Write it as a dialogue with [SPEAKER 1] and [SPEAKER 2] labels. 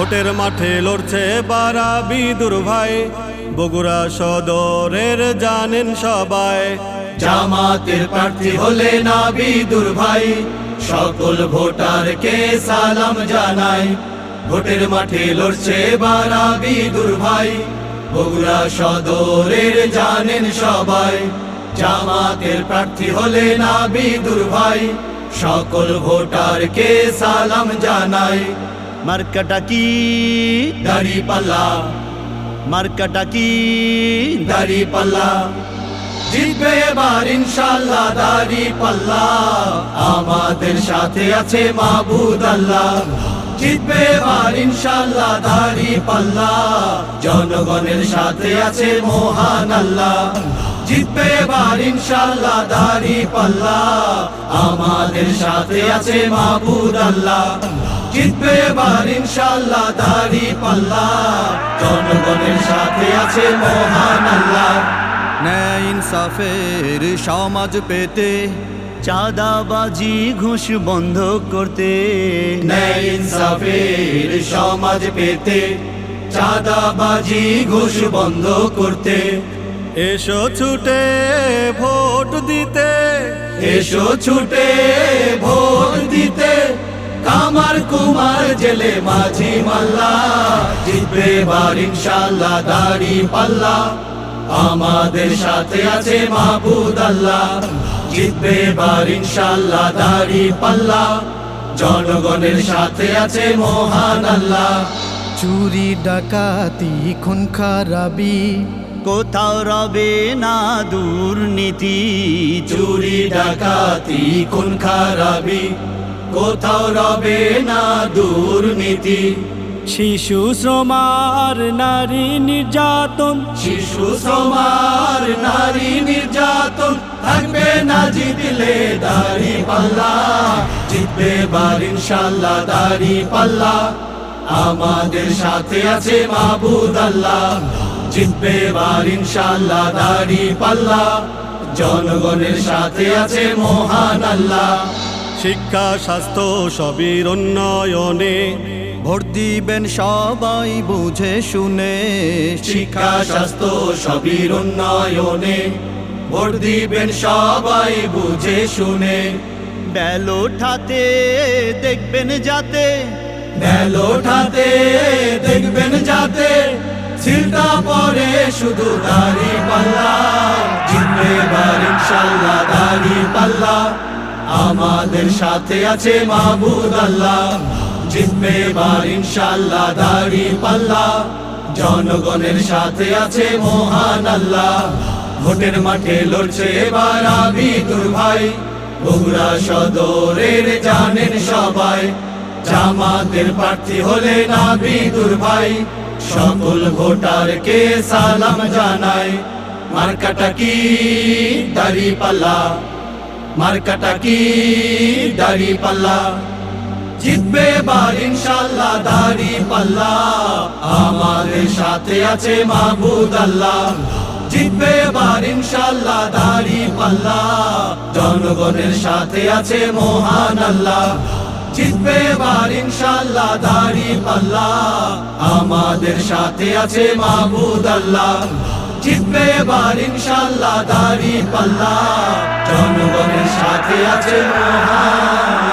[SPEAKER 1] ভোটের মাঠে লড়ছে বারা বিদুর ভাই বগুড়া সদরের জানেন সবাই,
[SPEAKER 2] জামাতের প্রার্থী হলে না বিদুর ভাই সকল ভোটারকে সালাম জানাই, ভোটের মাঠে লড়ছে বারা বিদুর ভাই বগুড়া সদরের জানেন সবাই, জামাতের প্রার্থী হলে না বিদুর ভাই সকল ভোটারকে সালাম জানাই
[SPEAKER 3] মার্কাটা কি?
[SPEAKER 2] দাড়ি পাল্লা।
[SPEAKER 3] মার্কাটা কি?
[SPEAKER 2] দাড়ি পাল্লা। জিতবে এবার ইনশাল্লাহ দাড়ি পাল্লা। আমাদের সাথে আছে মাহবুদ আল্লাহ। জিতবে এবার ইনশাল্লাহ দাড়ি পাল্লা। জনগণের সাথে আছে মহান আল্লাহ। জিতবে এবার ইনশাল্লাহ দাড়ি পাল্লা। আমাদের সাথে আছে মাহবুদ আল্লাহ। জিতবে এবার ইনশাল্লাহ দাড়ি পাল্লা। জনগণের সাথে আছে মহান আল্লাহ।
[SPEAKER 3] ন্যায় ইনসাফের সমাজ পেতে চাঁদাবাজি ঘুষ বন্ধ করতে।
[SPEAKER 2] ন্যায় ইনসাফের সমাজ পেতে চাঁদাবাজি ঘুষ বন্ধ করতে।
[SPEAKER 1] এসো ছুটে ভোট দিতে।
[SPEAKER 2] এসো ছুটে ভোট দিতে। কামার কুমার জেলে মাঝি মাল্লা জিতবে এবার ইনশাল্লাহ দাড়ি পাল্লা। আমাদের সাথে আছে মাহবুদ আল্লাহ জিতবে এবার ইনশাল্লাহ দাড়ি পাল্লা। জনগণের সাথে আছে মহান আল্লাহ।
[SPEAKER 4] চুরি ডাকাতি খুন খারাবি
[SPEAKER 3] কোথাও রবে না দুর্নীতি
[SPEAKER 2] চুরি ডাকাতি খুন খারাবি কোথাও রবে না দুর্নীতি।
[SPEAKER 4] শিশু শ্রমার নারী নির্যাতন।
[SPEAKER 2] শিশু সমার নারী নির্যাতন। থাকবে না জিতলে দাড়ি পাল্লা। জিতবে বার ইনশাল্লাহ দাড়ি পাল্লা। আমাদের সাথে আছে মাহবুদ আল্লাহ। জিতবে বার ইনশাল্লাহ দাড়ি পাল্লা। জনগণের সাথে আছে মহান আল্লাহ।
[SPEAKER 1] শিক্ষা স্বাস্থ্য সবির উন্নয়নে।
[SPEAKER 3] ভোট দিবেন সবাই বুঝে শুনে।
[SPEAKER 2] শিক্ষা স্বাস্থ্য সবির উন্নয়নে। ভোট দিবেন সবাই বুঝে শুনে।
[SPEAKER 3] ব্যালোঠাতে দেখবেন যাতে।
[SPEAKER 2] ব্যালোঠাতে দেখবেন যাতে। সিলটা পরে শুধু দাড়ি পাল্লা। জিতবে বার ইনশাল্লাহ দাড়ি পাল্লা। আমাদের সাথে আছে মাহবুদ আল্লাহ। জিতবে বার ইনশাল্লাহ দাড়ি পাল্লা। জনগণের সাথে আছে মহান আল্লাহ। ভোটের মাঠে লড়ছে এবার তোর ভাই। বগুড়া সদরের জানেন সবাই। জামাতের প্রার্থী হলে না বিদুর ভাই। সকল ভোটারকে সালাম জানাই। মার্কাটা কি? দাড়ি পাল্লা। মার্কাটা কি? দাড়ি পাল্লা। জিতবে ইনশাল্লাহ দাড়ি পাল্লা। আমাদের সাথে আছে মাহবুদ আল্লাহ। জিতবে ইনশাল্লাহ দাড়ি পাল্লা। জনগণের সাথে আছে মহান আল্লাহ। জিতবে এবার ইনশাল্লাহ দাড়ি পাল্লা। আমাদের সাথে আছে মাহবুদ আল্লাহ। জিতবে এবার ইনশাল্লাহ দাঁড়ি পাল্লা। জনগণের সাথে আছে মহান